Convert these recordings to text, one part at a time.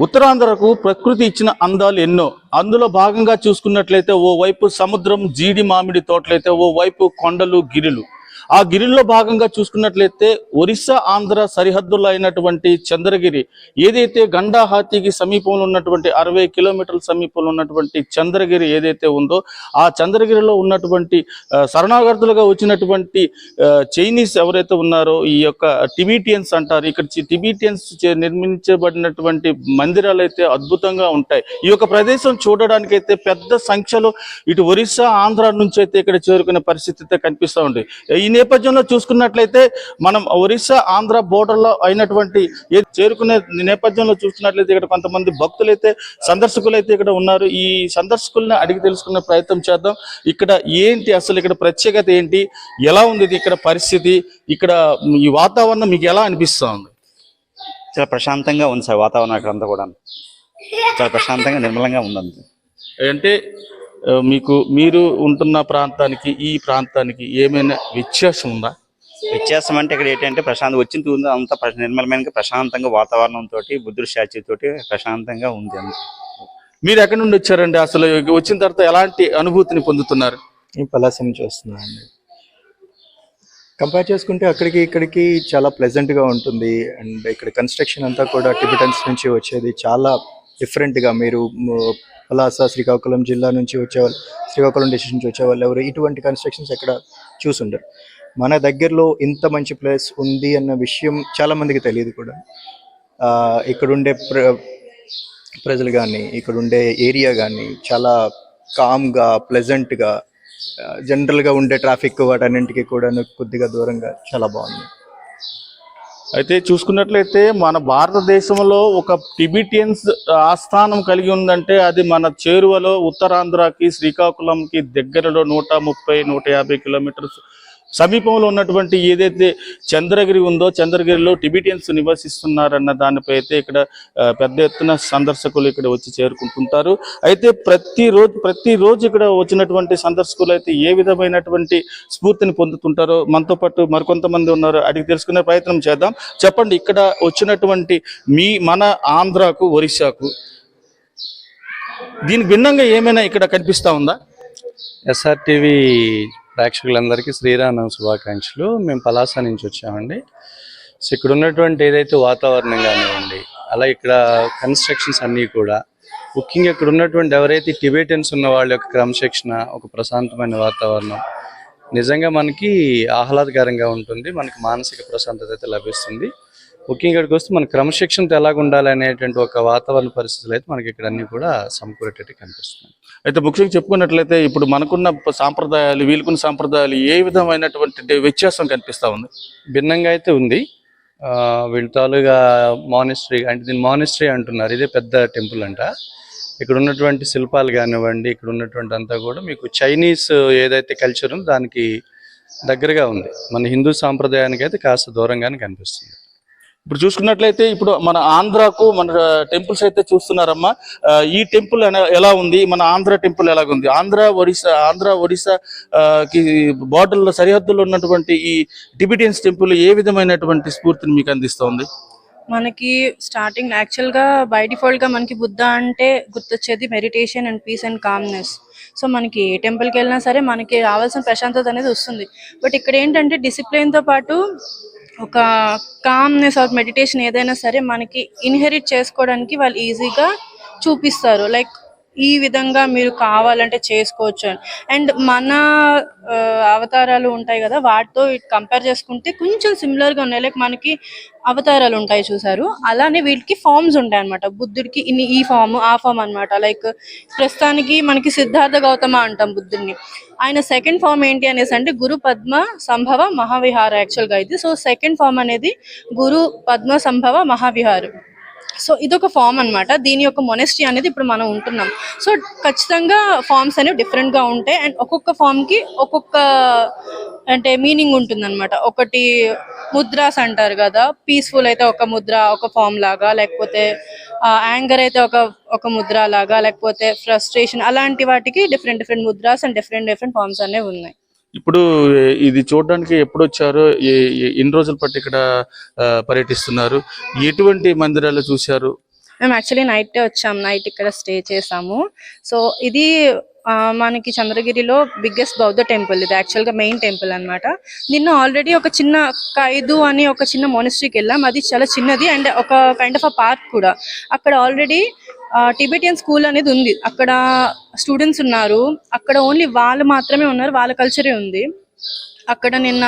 ఉత్తరాంధ్రకు ప్రకృతి ఇచ్చిన అందాలు ఎన్నో. అందులో భాగంగా చూసుకున్నట్లయితే ఓ వైపు సముద్రం జీడి మామిడి తోటలైతే ఓవైపు కొండలు గిరిలు. ఆ గిరిల్లో భాగంగా చూసుకున్నట్లయితే ఒరిస్సా ఆంధ్ర సరిహద్దులు అయినటువంటి చంద్రగిరి ఏదైతే గండాహాతికి సమీపంలో ఉన్నటువంటి అరవై కిలోమీటర్ల సమీపంలో ఉన్నటువంటి చంద్రగిరి ఏదైతే ఉందో ఆ చంద్రగిరిలో ఉన్నటువంటి ఆ, శరణాగతులుగా వచ్చినటువంటి చైనీస్ ఎవరైతే ఉన్నారో ఈ యొక్క టిబిటియన్స్ అంటారు ఇక్కడ చి- టిబిటియన్స్ నిర్మించబడినటువంటి మందిరాలు అయితే అద్భుతంగా ఉంటాయి. ఈ యొక్క ప్రదేశం చూడడానికి అయితే పెద్ద సంఖ్యలో ఇటు ఒరిస్సా ఆంధ్ర నుంచి అయితే ఇక్కడ చేరుకునే పరిస్థితి అయితే కనిపిస్తూ ఉంది. నేపథ్యంలో చూసుకున్నట్లయితే మనం ఒరిస్సా ఆంధ్ర border లో అయినటువంటి చేరుకునే నేపథ్యంలో చూసుకున్నట్లయితే ఇక్కడ కొంతమంది భక్తులైతే సందర్శకులు అయితే ఇక్కడ ఉన్నారు. ఈ సందర్శకుల్ని అడిగి తెలుసుకునే ప్రయత్నం చేద్దాం. ఇక్కడ ఏంటి అసలు ఇక్కడ ప్రత్యేకత ఏంటి? ఎలా ఉంది ఇక్కడ పరిస్థితి? ఇక్కడ ఈ వాతావరణం మీకు ఎలా అనిపిస్తా ఉంది చాలా ప్రశాంతంగా ఉంది సార్ వాతావరణం అక్కడంతా కూడా చాలా ప్రశాంతంగా నిర్మలంగా ఉందండి. అంటే మీకు మీరు ఉంటున్న ప్రాంతానికి ఈ ప్రాంతానికి ఏమైనా వ్యత్యాసం ఉందా? వ్యత్యాసం అంటే ఇక్కడ ఏంటంటే ప్రశాంతం వచ్చిన ఉంది. అంతా నిర్మలమైన ప్రశాంతంగా వాతావరణం తోటి బుద్ధుడి స్టాచ్యూ తోటి ప్రశాంతంగా ఉంది అంత. మీరు ఎక్కడి నుండి వచ్చారండి? అసలు వచ్చిన తర్వాత ఎలాంటి అనుభూతిని పొందుతున్నారు? ఈ పలాస నుంచి వస్తున్నానండి. కంపేర్ చేసుకుంటే అక్కడికి ఇక్కడికి చాలా ప్లెజెంట్గా ఉంటుంది. అండ్ ఇక్కడ కన్స్ట్రక్షన్ అంతా కూడా టిబిటన్స్ నుంచి వచ్చేది చాలా డిఫరెంట్గా మీరు పలాస శ్రీకాకుళం జిల్లా నుంచి వచ్చేవాళ్ళు శ్రీకాకుళం డిస్ట్రిక్ట్ నుంచి వచ్చేవాళ్ళు ఎవరు? ఇటువంటి కన్స్ట్రక్షన్స్ ఎక్కడ చూసుండరు. మన దగ్గరలో ఇంత మంచి ప్లేస్ ఉంది అన్న విషయం చాలామందికి తెలియదు కూడా. ఇక్కడుండే ప్ర ప్రజలు కానీ ఇక్కడ ఉండే ఏరియా కానీ చాలా కామ్గా ప్లెజెంట్గా జనరల్గా ఉండే ట్రాఫిక్ వాటన్నింటికి కూడా కొద్దిగా దూరంగా చాలా బాగుంది. అయితే చూసుకున్నట్లయితే మన భారతదేశంలో ఒక టిబిటియన్స్ ఆస్థానం కలిగి ఉందంటే అది మన చేరువలో ఉత్తరాంధ్రకి శ్రీకాకుళంకి దగ్గరలో నూట ముప్పై నూట యాభై కిలోమీటర్స్ సమీపంలో ఉన్నటువంటి ఏదైతే చంద్రగిరి ఉందో చంద్రగిరిలో టిబిటియన్స్ నివసిస్తున్నారన్న దానిపై అయితే ఇక్కడ పెద్ద ఎత్తున సందర్శకులు ఇక్కడ వచ్చి చేరుకుంటుంటారు. అయితే ప్రతిరోజు ప్రతిరోజు ఇక్కడ వచ్చినటువంటి సందర్శకులు అయితే ఏ విధమైనటువంటి స్ఫూర్తిని పొందుతుంటారో మనతో పాటు మరికొంతమంది ఉన్నారు. అడిగి తెలుసుకునే ప్రయత్నం చేద్దాం. చెప్పండి ఇక్కడ వచ్చినటువంటి మీ మన ఆంధ్రాకు ఒరిస్సాకు దీనికి భిన్నంగా ఏమైనా ఇక్కడ కనిపిస్తూ ఉందా? ఎస్ఆర్టీవీ ప్రేక్షకులందరికీ శ్రీరామ శుభాకాంక్షలు. మేము పలాస నుంచి వచ్చామండి. సో ఇక్కడ ఉన్నటువంటి ఏదైతే వాతావరణం కానివ్వండి అలా ఇక్కడ కన్స్ట్రక్షన్స్ అన్నీ కూడా ముఖ్యంగా ఇక్కడ ఉన్నటువంటి ఎవరైతే టిబేటియన్స్ ఉన్న వాళ్ళ యొక్క క్రమశిక్షణ ఒక ప్రశాంతమైన వాతావరణం నిజంగా మనకి ఆహ్లాదకరంగా ఉంటుంది మనకి మానసిక ప్రశాంతత అయితే లభిస్తుంది. ముఖ్యంగా ఇక్కడికి వస్తే మన క్రమశిక్షణతో ఎలాగ ఉండాలి అనేటువంటి ఒక వాతావరణ పరిస్థితులు అయితే మనకి ఇక్కడ అన్ని కూడా సమకూరేటట్టు కనిపిస్తుంది అయితే ముఖ్యంగా చెప్పుకున్నట్లయితే ఇప్పుడు మనకున్న సాంప్రదాయాలు వీలుకున్న సాంప్రదాయాలు ఏ విధమైనటువంటి వ్యత్యాసం కనిపిస్తా ఉంది? భిన్నంగా అయితే ఉంది. వీళ్ళ తాలూగా మానిస్ట్రీ అంటే దీన్ని మానిస్ట్రీ అంటున్నారు. ఇదే పెద్ద టెంపుల్ అంట. ఇక్కడ ఉన్నటువంటి శిల్పాలు కానివ్వండి ఇక్కడ ఉన్నటువంటి అంతా కూడా మీకు చైనీస్ ఏదైతే కల్చర్ ఉందో దానికి దగ్గరగా ఉంది. మన హిందూ సాంప్రదాయానికి అయితే కాస్త దూరంగానే కనిపిస్తుంది. ఇప్పుడు చూసుకున్నట్లయితే ఇప్పుడు మన ఆంధ్రాకు మన టెంపుల్స్ అయితే చూస్తున్నారమ్మా. ఈ టెంపుల్ ఎలా ఉంది? మన ఆంధ్ర టెంపుల్ ఎలాగుంది? ఆంధ్ర ఒరిస్సా ఆంధ్ర ఒడిశా కి బార్డర్లో సరిహద్దులో ఉన్నటువంటి ఈ టిబిటియన్స్ టెంపుల్ ఏ విధమైనటువంటి స్ఫూర్తిని మీకు అందిస్తోంది? మనకి స్టార్టింగ్ యాక్చువల్గా బై డిఫాల్ట్గా మనకి బుద్ధ అంటే గుర్తొచ్చేది meditation and peace and calmness. So మనకి ఏ టెంపుల్కి వెళ్ళినా సరే మనకి రావాల్సిన ప్రశాంతత అనేది వస్తుంది. బట్ ఇక్కడ ఏంటంటే డిసిప్లిన్తో పాటు ఒక కామ్నెస్ ఆర్ మెడిటేషన్ ఏదైనా సరే మనకి ఇన్హెరిట్ చేసుకోవడానికి వాళ్ళు ఈజీగా చూపిస్తారు. లైక్ ఈ విధంగా మీరు కావాలంటే చేసుకోవచ్చు అండ్ మన ఆ, అవతారాలు ఉంటాయి కదా వాటితో కంపేర్ చేసుకుంటే కొంచెం సిమిలర్గా ఉన్నాయి. లైక్ మనకి అవతారాలు ఉంటాయి చూసారు. అలానే వీటికి ఫార్మ్స్ ఉంటాయి అనమాట బుద్ధుడికి ఇన్ని ఈ ఫామ్ ఆ ఫామ్ అన్నమాట. లైక్ ప్రస్తుతానికి మనకి సిద్ధార్థ గౌతమ అంటాం బుద్ధుడిని. ఆయన సెకండ్ ఫామ్ ఏంటి అనేసి అంటే గురు పద్మ సంభవ మహావిహార యాక్చువల్గా ఇది. సో సెకండ్ ఫామ్ అనేది గురు పద్మ సంభవ మహావిహారు. సో ఇదొక ఫామ్ అన్నమాట. దీని యొక్క మొనెస్ట్రీ అనేది ఇప్పుడు మనం ఉంటున్నాం. సో ఖచ్చితంగా ఫామ్స్ అనేవి డిఫరెంట్గా ఉంటాయి. అండ్ ఒక్కొక్క ఫామ్కి ఒక్కొక్క అంటే మీనింగ్ ఉంటుంది అనమాట ఒకటి ముద్రాస్ అంటారు కదా. పీస్ఫుల్ అయితే ఒక ముద్ర ఒక ఫామ్ లాగా లేకపోతే యాంగర్ అయితే ఒక ఒక ముద్ర లాగా లేకపోతే ఫ్రస్ట్రేషన్ అలాంటి వాటికి different different mudras and different different forms అనేవి ఉన్నాయి. ఇప్పుడు ఇది చూడడానికి ఎప్పుడు వచ్చారు ఎన్ని రోజుల పాటు ఇక్కడ పర్యటిస్తున్నారు? ఎటువంటి మందిరాలు చూశారు? మేము యాక్చువల్లీ నైట్ వచ్చాము నైట్ ఇక్కడ స్టే చేసాము. సో ఇది ఆ, మనకి చంద్రగిరిలో బిగ్గెస్ట్ బౌద్ధ టెంపుల్ ఇది. యాక్చువల్గా మెయిన్ టెంపుల్ అన్నమాట. నిన్న ఆల్రెడీ ఒక చిన్న ఖైదు అని ఒక చిన్న మోనస్ట్రీకి వెళ్ళాం. అది చాలా చిన్నది అండ్ ఒక కైండ్ ఆఫ్ అ పార్క్ కూడా. అక్కడ ఆల్రెడీ టిబెటియన్ స్కూల్ అనేది ఉంది. అక్కడ స్టూడెంట్స్ ఉన్నారు. అక్కడ ఓన్లీ వాళ్ళు మాత్రమే ఉన్నారు. వాళ్ళ కల్చరే ఉంది. అక్కడ నిన్న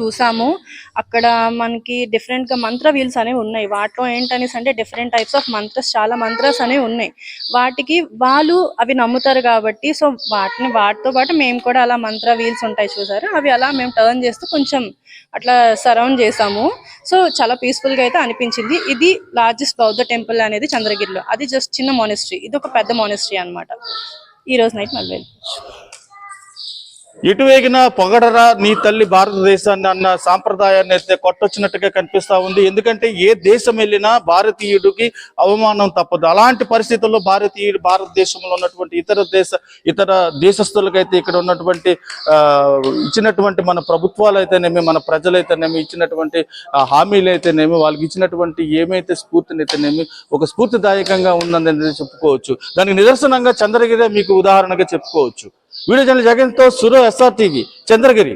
చూసాము. అక్కడ మనకి డిఫరెంట్గా మంత్ర వీల్స్ అనేవి ఉన్నాయి. వాటిలో ఏంటనేసి అంటే డిఫరెంట్ టైప్స్ ఆఫ్ మంత్రస్ చాలా మంత్రస్ అనేవి ఉన్నాయి. వాటికి వాళ్ళు అవి నమ్ముతారు కాబట్టి సో వాటిని వాటితో పాటు మేము కూడా అలా మంత్ర వీల్స్ ఉంటాయి చూసారు? అవి అలా మేము టర్న్ చేస్తూ కొంచెం అట్లా సరౌండ్ చేసాము. సో చాలా పీస్ఫుల్గా అయితే అనిపించింది. ఇది లార్జెస్ట్ బౌద్ధ టెంపుల్ అనేది చంద్రగిరిలో. అది జస్ట్ చిన్న మోనిస్ట్రీ ఇది ఒక పెద్ద మోనిస్ట్రీ అన్నమాట. ఈ రోజు నైట్ మళ్ళీ వెళ్ళిపోవచ్చు. ఎటు పొగడరా నీ తల్లి భారతదేశాన్ని అన్న సాంప్రదాయాన్ని అయితే కొట్టొచ్చినట్టుగా కనిపిస్తా ఉంది. ఎందుకంటే ఏ దేశం వెళ్ళినా భారతీయుడికి అవమానం తప్పదు. అలాంటి పరిస్థితుల్లో భారతీయుడు భారతదేశంలో ఉన్నటువంటి ఇతర దేశ ఇతర దేశస్తులకైతే ఇక్కడ ఉన్నటువంటి ఇచ్చినటువంటి మన ప్రభుత్వాలు అయితేనేమి మన ప్రజలైతేనేమి ఇచ్చినటువంటి హామీలు అయితేనేమి వాళ్ళకి ఇచ్చినటువంటి ఏమైతే స్ఫూర్తినైతేనేమి ఒక స్ఫూర్తిదాయకంగా ఉందని చెప్పుకోవచ్చు. దానికి నిదర్శనంగా చంద్రగిరి మీకు ఉదాహరణగా చెప్పుకోవచ్చు. व्हिडिओ चॅनल जगन तो सुरू सुरसा टीव्ही चंद्रगिरी